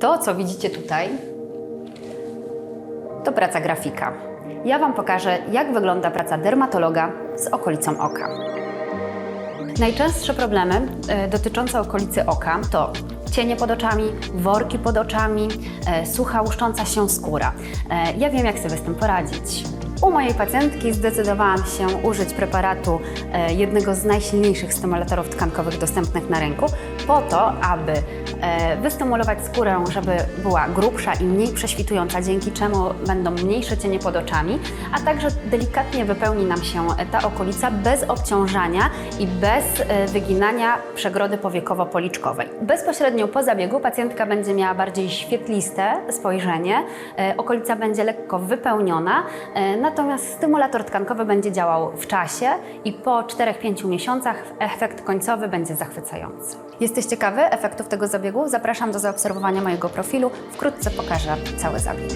To, co widzicie tutaj, to praca grafika. Ja Wam pokażę, jak wygląda praca dermatologa z okolicą oka. Najczęstsze problemy e, dotyczące okolicy oka to cienie pod oczami, worki pod oczami, e, sucha, łuszcząca się skóra. E, ja wiem, jak sobie z tym poradzić. U mojej pacjentki zdecydowałam się użyć preparatu jednego z najsilniejszych stymulatorów tkankowych dostępnych na rynku, po to, aby e, wystymulować skórę, żeby była grubsza i mniej prześwitująca, dzięki czemu będą mniejsze cienie pod oczami, a także delikatnie wypełni nam się ta okolica bez obciążania i bez e, wyginania przegrody powiekowo-policzkowej. Bezpośrednio po zabiegu pacjentka będzie miała bardziej świetliste spojrzenie, e, okolica będzie lekko wypełniona, natomiast stymulator tkankowy będzie działał w czasie i po 4-5 miesiącach efekt końcowy będzie zachwycający. Jesteś ciekawy efektów tego zabiegu? Zapraszam do zaobserwowania mojego profilu. Wkrótce pokażę cały zabieg.